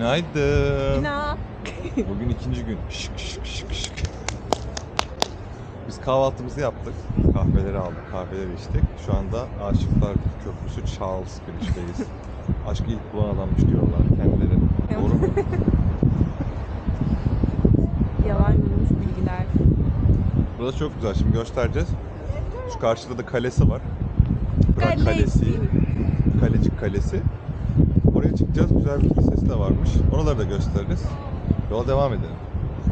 Günaydın. Günaydın. Bugün ikinci gün. Şık şık şık şık. Biz kahvaltımızı yaptık. Kahveleri aldık, kahveleri içtik. Şu anda Aşıklar Köprüsü Charles Bridge'deyiz. Aşkı ilk bulan adammış diyorlar kendileri. Doğru mu? Yalan yürümüş bilgiler. Burası çok güzel. Şimdi göstereceğiz. Şu karşıda da kalesi var. Prag Kalesi. Kalesi. Kalecik Kalesi. Çıkacağız. Güzel bir kilisesi de varmış. Oraları da gösteririz. Yola devam edelim.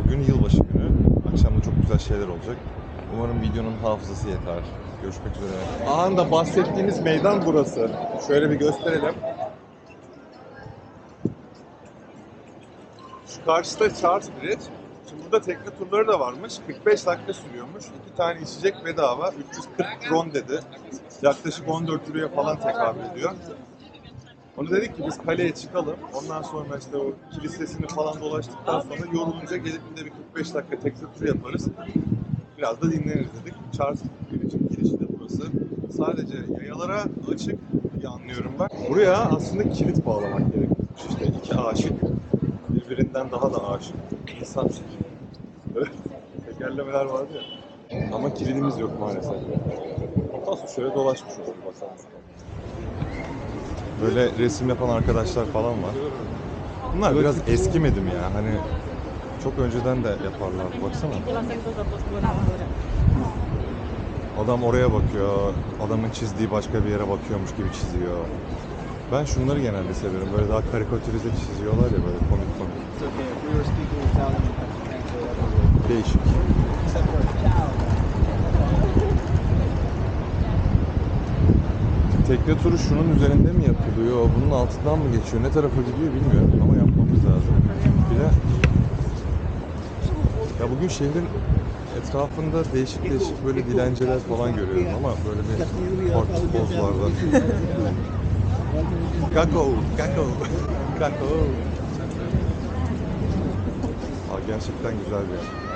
Bugün yılbaşı günü. Akşam da çok güzel şeyler olacak. Umarım videonun hafızası yeter. Görüşmek üzere. Anında bahsettiğimiz meydan burası. Şöyle bir gösterelim. Şu karşıda Charles Bridge. Şimdi burada tekne turları da varmış. 45 dakika sürüyormuş. İki tane içecek bedava. 340 kron dedi. Yaklaşık 14 euroya falan tekabül ediyor. Onu dedik ki biz kaleye çıkalım. Ondan sonra işte o kilisesini falan dolaştıktan sonra yorulunca gelip bir de bir 45 dakika tekne turu yaparız. Biraz da dinleniriz dedik. Charles Bridge'in girişi de burası. Sadece yayalara açık diye anlıyorum ben. Buraya aslında kilit bağlamak gerekiyormuş. İşte iki aşık birbirinden daha da aşık insan. Evet, Tekerlemeler vardı ya. Ama kilidimiz yok maalesef. Ondan şöyle dolaşmış olur bakalım. Böyle resim yapan arkadaşlar falan var. Bunlar biraz eskimedim ya. Hani çok önceden de yaparlardı. Baksana. Adam oraya bakıyor. Adamın çizdiği başka bir yere bakıyormuş gibi çiziyor. Ben şunları genelde seviyorum. Böyle daha karikatürize çiziyorlar ya böyle komik komik. It's Tekne turu şunun üzerinde mi yapılıyor? Bunun altından mı geçiyor? Ne tarafa gidiyor bilmiyorum ama yapmamız lazım. Bir de ya bugün şehrin etrafında değişik değişik böyle dilenceler falan görüyorum ama böyle bir farklı pozlarda. Kakao, kakao, kakao. Aa, gerçekten güzel bir yer.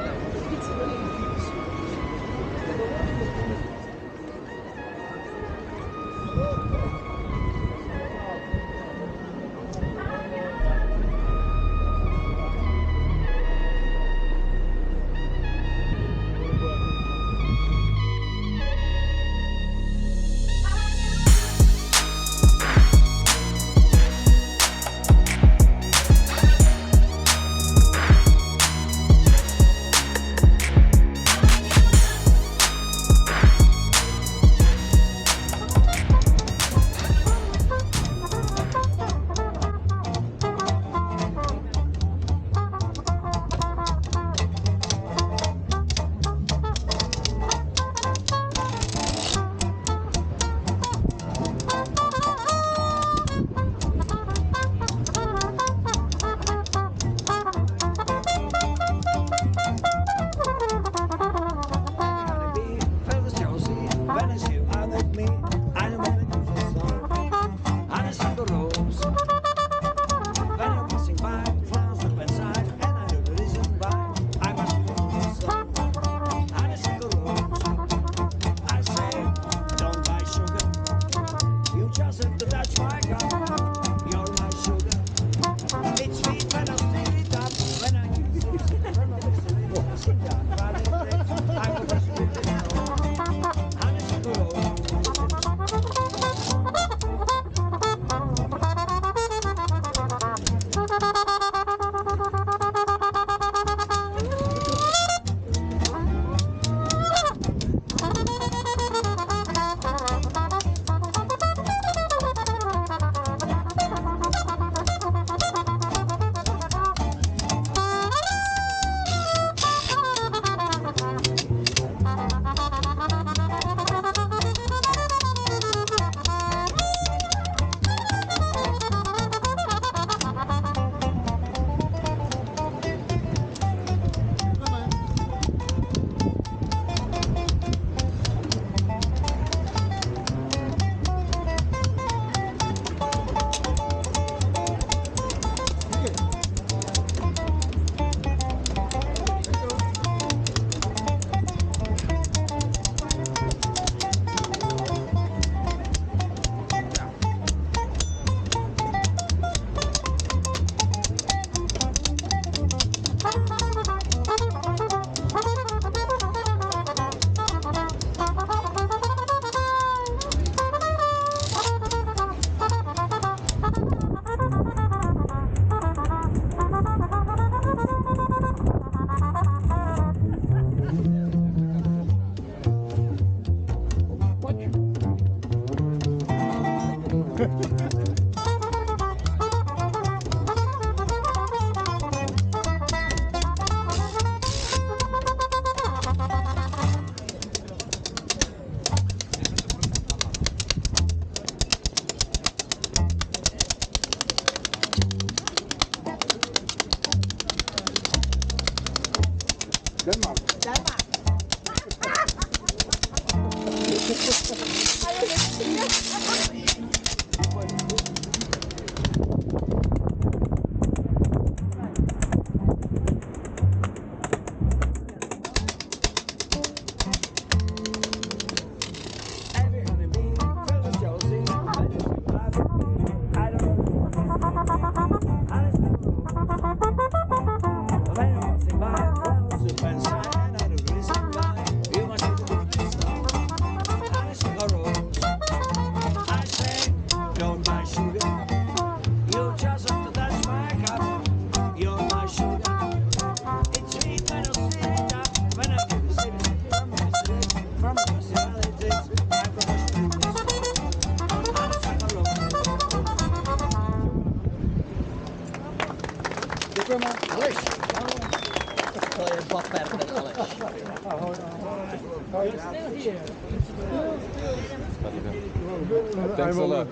Thanks a lot.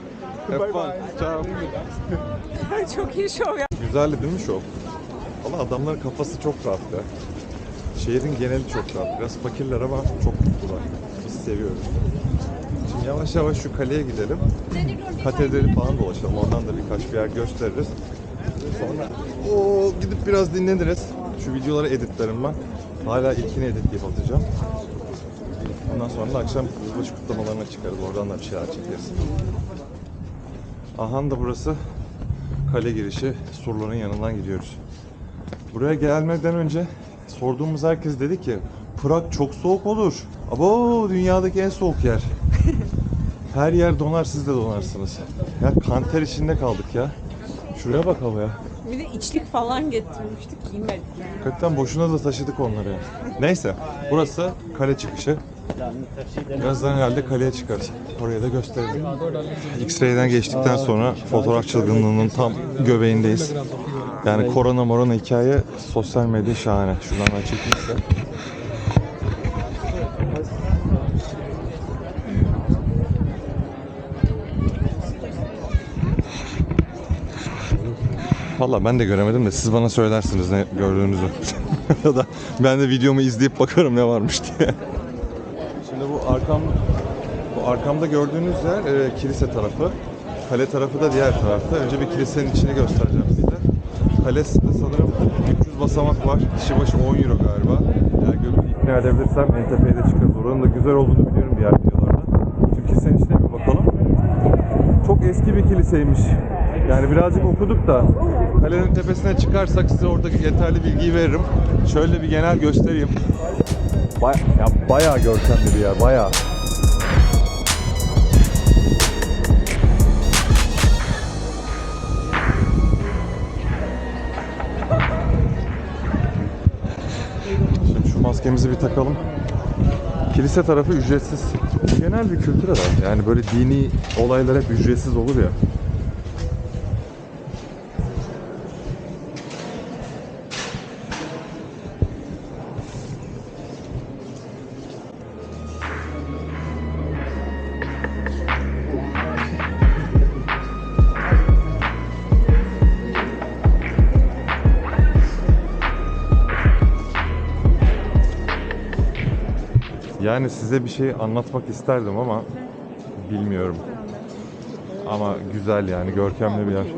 Have fun. Ciao. Çok iyi şov ya. Güzeldi değil mi şov? Valla adamların kafası çok rahat ya. Şehrin geneli çok rahat. Biraz fakirler ama çok mutlular. Biz seviyoruz. Şimdi yavaş yavaş şu kaleye gidelim. Katedrali falan dolaşalım. Oradan da birkaç bir yer gösteririz. Sonra o gidip biraz dinleniriz. Şu videoları editlerim ben. Hala ilkini editleyip atacağım. Ondan sonra da akşam yılbaşı kutlamalarına çıkarız. Oradan da bir şeyler çekeriz. Ahan da burası kale girişi surların yanından gidiyoruz. Buraya gelmeden önce sorduğumuz herkes dedi ki Prag çok soğuk olur. Abo dünyadaki en soğuk yer. Her yer donar siz de donarsınız. Ya kanter içinde kaldık ya. Şuraya bak havaya. Bir de içlik falan getirmiştik giymedik. Hakikaten boşuna da taşıdık onları. Neyse burası kale çıkışı. Birazdan herhalde kaleye çıkarız. Oraya da gösterelim. X-ray'den geçtikten sonra fotoğraf çılgınlığının tam göbeğindeyiz. Yani korona morona hikaye sosyal medya şahane. Şuradan ben çekeyim. Valla ben de göremedim de siz bana söylersiniz ne gördüğünüzü. ya da ben de videomu izleyip bakarım ne varmış diye. Arkam bu arkamda gördüğünüz yer e, kilise tarafı. Kale tarafı da diğer tarafta. Önce bir kilisenin içini göstereceğim size. Kalesinde sanırım 300 basamak var. Kişi başı 10 euro galiba. Eğer görüp ikna edebilirsem en tepeye de çıkarız. Oranın da güzel olduğunu biliyorum diğer videolarda. Şimdi kilisenin içine bir bakalım. Çok eski bir kiliseymiş. Yani birazcık okuduk da kalenin tepesine çıkarsak size orada yeterli bilgiyi veririm. Şöyle bir genel göstereyim. Baya, ya bayağı görkemli bir yer, bayağı. Şimdi şu maskemizi bir takalım. Kilise tarafı ücretsiz. Genel bir kültür herhalde. Yani böyle dini olaylar hep ücretsiz olur ya. Yani size bir şey anlatmak isterdim ama bilmiyorum. Ama güzel yani görkemli bir yer.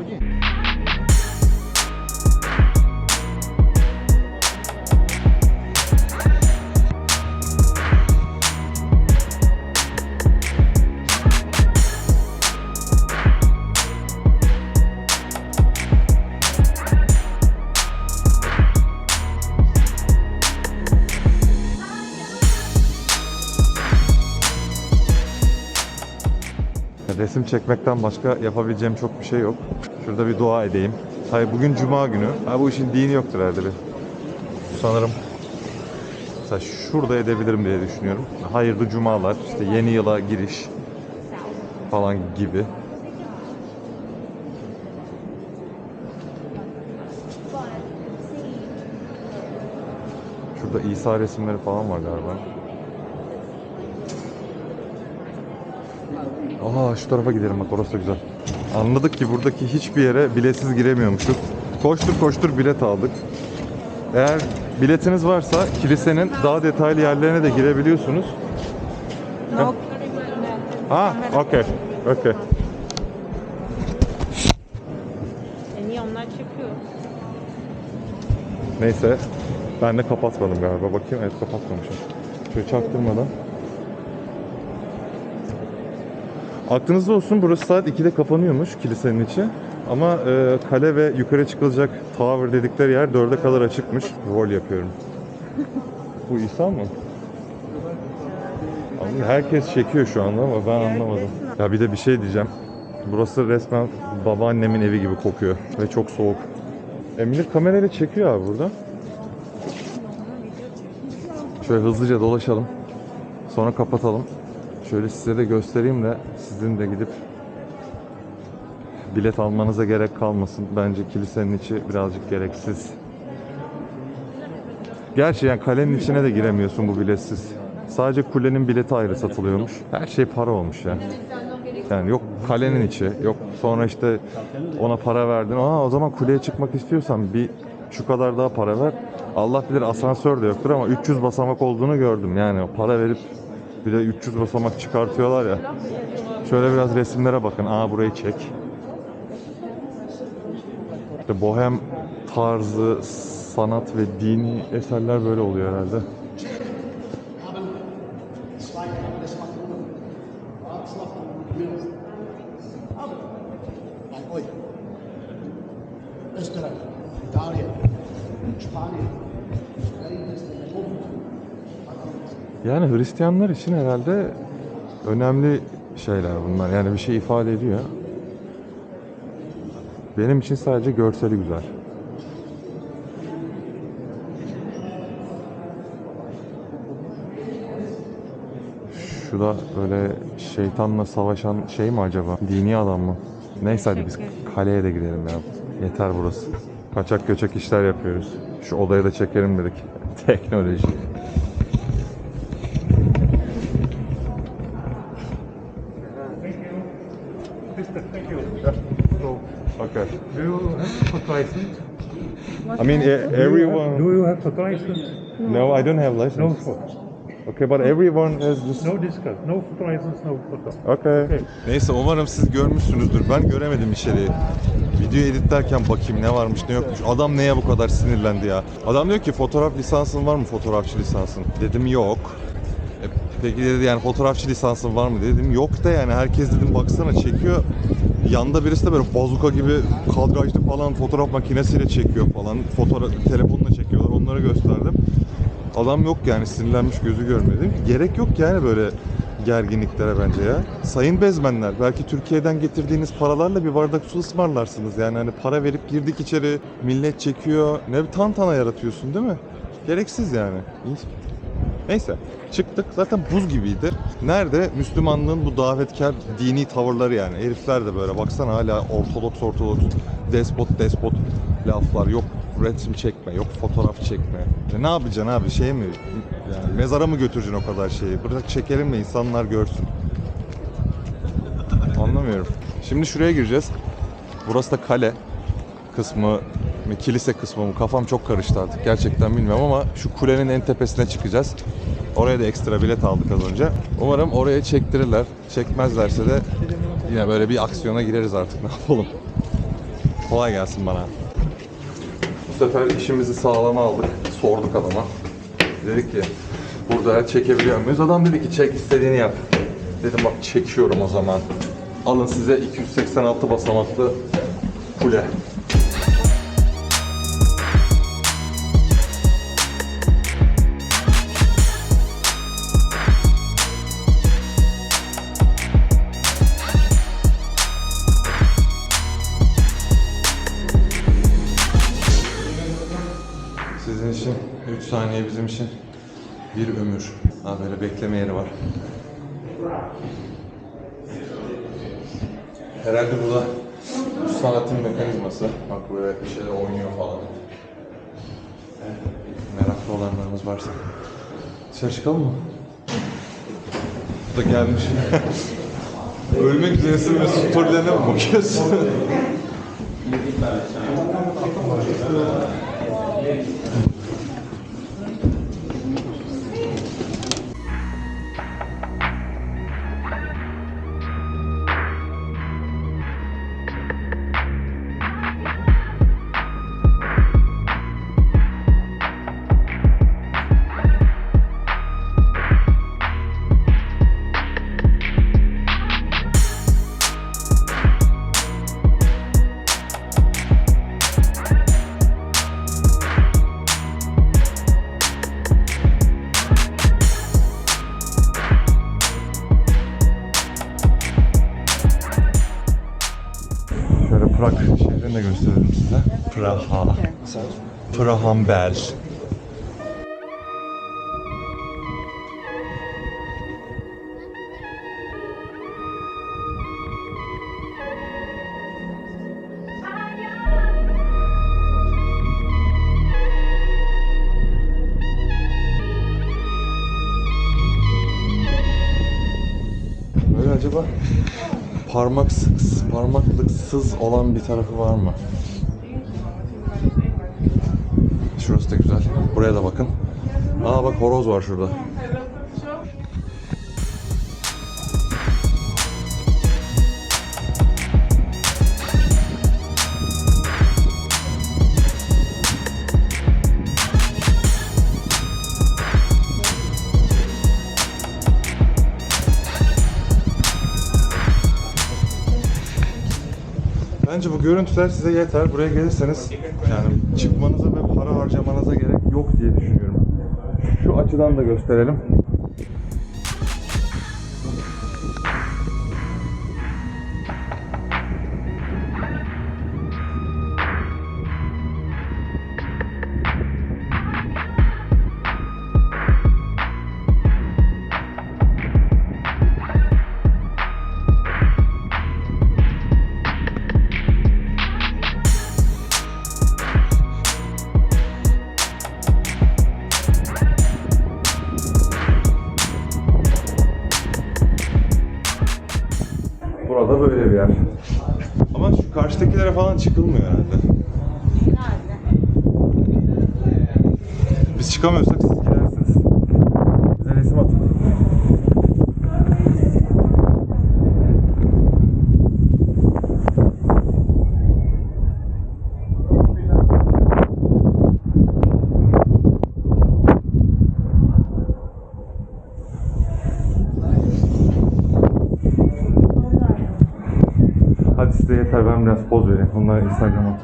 Çekmekten başka yapabileceğim çok bir şey yok. Şurada bir dua edeyim. Hayır bugün cuma günü. Ha, bu işin dini yoktur herhalde bir. Sanırım. Mesela şurada edebilirim diye düşünüyorum. Hayırlı cumalar, işte yeni yıla giriş falan gibi. Şurada İsa resimleri falan var galiba. Aa şu tarafa gidelim bak orası da güzel. Anladık ki buradaki hiçbir yere biletsiz giremiyormuşuz. Koştur koştur bilet aldık. Eğer biletiniz varsa kilisenin daha detaylı yerlerine de girebiliyorsunuz. No. Ha, okey. Okey. E niye onlar çekiyor? Neyse. Ben de kapatmadım galiba. Bakayım evet kapatmamışım. Şöyle çaktırmadan. Aklınızda olsun burası saat 2'de kapanıyormuş kilisenin içi. Ama e, kale ve yukarı çıkılacak tower dedikleri yer 4'e kadar açıkmış. Rol yapıyorum. Bu İsa mı? Abi herkes çekiyor şu anda ama ben anlamadım. Ya bir de bir şey diyeceğim. Burası resmen babaannemin evi gibi kokuyor ve çok soğuk. Emir kamerayla çekiyor abi burada. Şöyle hızlıca dolaşalım. Sonra kapatalım. Şöyle size de göstereyim de sizin de gidip bilet almanıza gerek kalmasın. Bence kilisenin içi birazcık gereksiz. Gerçi yani kalenin içine de giremiyorsun bu biletsiz. Sadece kulenin bileti ayrı satılıyormuş. Her şey para olmuş ya. Yani yok kalenin içi, yok sonra işte ona para verdin. Aa o zaman kuleye çıkmak istiyorsan bir şu kadar daha para ver. Allah bilir asansör de yoktur ama 300 basamak olduğunu gördüm. Yani para verip bir de 300 basamak çıkartıyorlar ya. Şöyle biraz resimlere bakın. Aa burayı çek. İşte bohem tarzı sanat ve dini eserler böyle oluyor herhalde. Poi, Estera, Italia, Spagna, Yani Hristiyanlar için herhalde önemli şeyler bunlar. Yani bir şey ifade ediyor. Benim için sadece görseli güzel. Şu da böyle şeytanla savaşan şey mi acaba? Dini adam mı? Neyse hadi biz kaleye de gidelim ya. Yeter burası. Kaçak göçek işler yapıyoruz. Şu odaya da çekelim dedik. Teknoloji. Okay. Do you have photo license? I mean, e- everyone. Do you have photo license? No, I don't have No license. photo. Okay, but everyone has this. No discuss. No photo license, no photo. Okay. Okay. Neyse umarım siz görmüşsünüzdür. Ben göremedim içeriği. Videoyu editlerken bakayım ne varmış ne yokmuş. Adam neye bu kadar sinirlendi ya? Adam diyor ki fotoğraf lisansın var mı fotoğrafçı lisansın? Dedim yok. E, peki dedi yani fotoğrafçı lisansın var mı dedim. Yok da yani herkes dedim baksana çekiyor. Yanda birisi de böyle bazuka gibi kadrajlı falan fotoğraf makinesiyle çekiyor falan. Fotoğraf telefonla çekiyorlar. Onları gösterdim. Adam yok yani sinirlenmiş gözü görmedim. Gerek yok yani böyle gerginliklere bence ya. Sayın bezmenler belki Türkiye'den getirdiğiniz paralarla bir bardak su ısmarlarsınız. Yani hani para verip girdik içeri millet çekiyor. Ne bir tantana yaratıyorsun değil mi? Gereksiz yani. İyi. Neyse çıktık zaten buz gibiydi. Nerede Müslümanlığın bu davetkar dini tavırları yani. Herifler de böyle baksana hala ortodoks ortodoks despot despot laflar yok resim çekme yok fotoğraf çekme. E ne yapacaksın abi şey mi yani mezara mı götüreceksin o kadar şeyi? Bırak çekelim de insanlar görsün. Anlamıyorum. Şimdi şuraya gireceğiz. Burası da kale kısmı mi, kilise kısmı mı? Kafam çok karıştı artık. Gerçekten bilmiyorum ama şu kulenin en tepesine çıkacağız. Oraya da ekstra bilet aldık az önce. Umarım oraya çektirirler. Çekmezlerse de yine böyle bir aksiyona gireriz artık. Ne yapalım? Kolay gelsin bana. Bu sefer işimizi sağlama aldık. Sorduk adama. Dedik ki burada çekebiliyor muyuz? Adam dedi ki çek istediğini yap. Dedim bak çekiyorum o zaman. Alın size 286 basamaklı kule. Saniye bizim için bir ömür. Ha böyle bekleme yeri var. Herhalde burada bu sanatın mekanizması. Bak böyle bir şeyler oynuyor falan. Meraklı olanlarımız varsa. Dışarı çıkalım mı? Bu da gelmiş. Ölmek üzeresin ve storylerine mi bakıyorsun? Praha. Prahambel. Acaba parmak parmaklıksız olan bir tarafı var mı? Şurası da güzel. Buraya da bakın. Aa bak horoz var şurada. Görüntüler size yeter. Buraya gelirseniz yani çıkmanıza ve para harcamanıza gerek yok diye düşünüyorum. Şu açıdan da gösterelim. Falan çıkılmıyor herhalde. Biz çıkamıyorsak siz gidersiniz. Bize resim atın. Hadi size yeter ben biraz poz vereyim. Onları Instagram'a.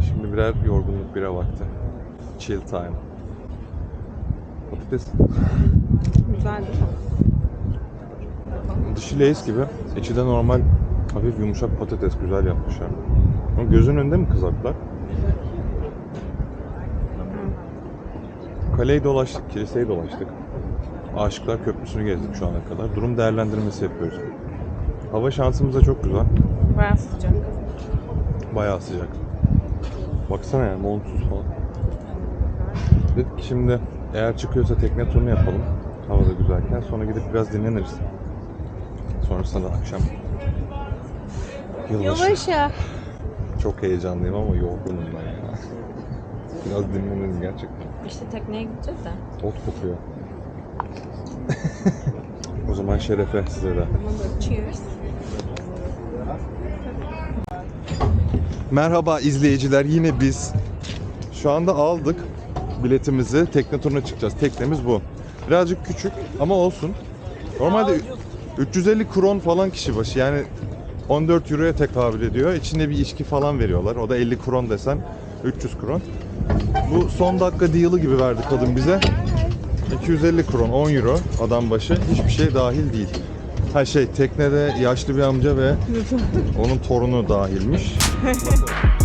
Şimdi birer yorgunluk bira vakti. Chill time. Patates Güzel değil mi? dışı Lay's gibi, içi de normal hafif yumuşak patates güzel yapmışlar. Ama gözün önünde mi kızarttılar? Kaleyi dolaştık, kiliseyi dolaştık. Aşıklar Köprüsü'nü gezdik şu ana kadar. Durum değerlendirmesi yapıyoruz. Hava şansımız da çok güzel. Bayağı sıcak. Bayağı sıcak. Baksana yani montsuz falan. Dedik ki şimdi eğer çıkıyorsa tekne turunu yapalım. Hava da güzelken. Sonra gidip biraz dinleniriz. Sonrasında da akşam yılbaşı. Yılbaşı. Çok heyecanlıyım ama yorgunum ben ya. Biraz dinleniriz gerçekten. İşte tekneye gideceğiz de. Ot kokuyor. o zaman şerefe size de. Cheers. Merhaba izleyiciler yine biz. Şu anda aldık biletimizi. Tekne turuna çıkacağız. Teknemiz bu. Birazcık küçük ama olsun. Normalde 350 kron falan kişi başı yani 14 euroya tekabül ediyor. İçinde bir içki falan veriyorlar. O da 50 kron desen 300 kron. Bu son dakika deal'ı gibi verdi kadın bize. 250 kron 10 euro adam başı hiçbir şey dahil değil. Ha şey teknede yaşlı bir amca ve onun torunu dahilmiş.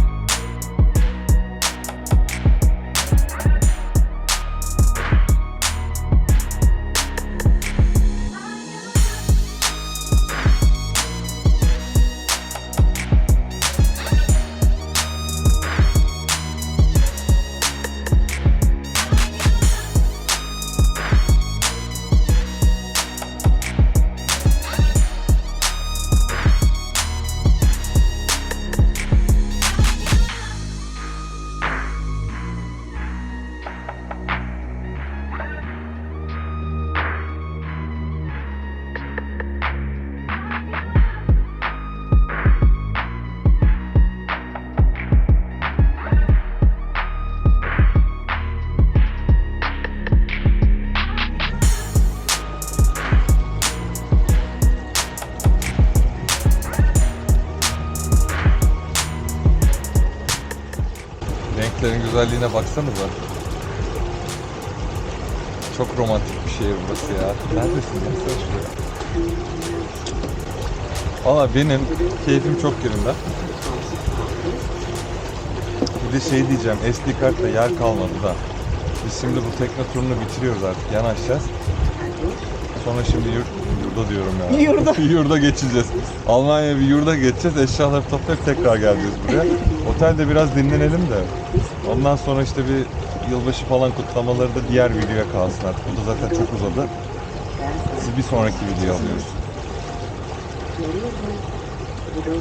Şehirlerin güzelliğine baksanıza. Çok romantik bir şehir burası ya. Neredesin? Neyse şuraya. Valla benim keyfim çok yerinde. Bir de şey diyeceğim, SD kartla yer kalmadı da. Biz şimdi bu tekne turunu bitiriyoruz artık, yanaşacağız. Sonra şimdi yurt yurda diyorum ya. Yurda. yurda geçeceğiz. Almanya'ya bir yurda geçeceğiz, eşyaları toplayıp tekrar geleceğiz buraya. Otelde biraz dinlenelim de. Ondan sonra işte bir yılbaşı falan kutlamaları da diğer videoya kalsın artık. Bu da zaten çok uzadı. Sizi bir sonraki videoya alıyoruz.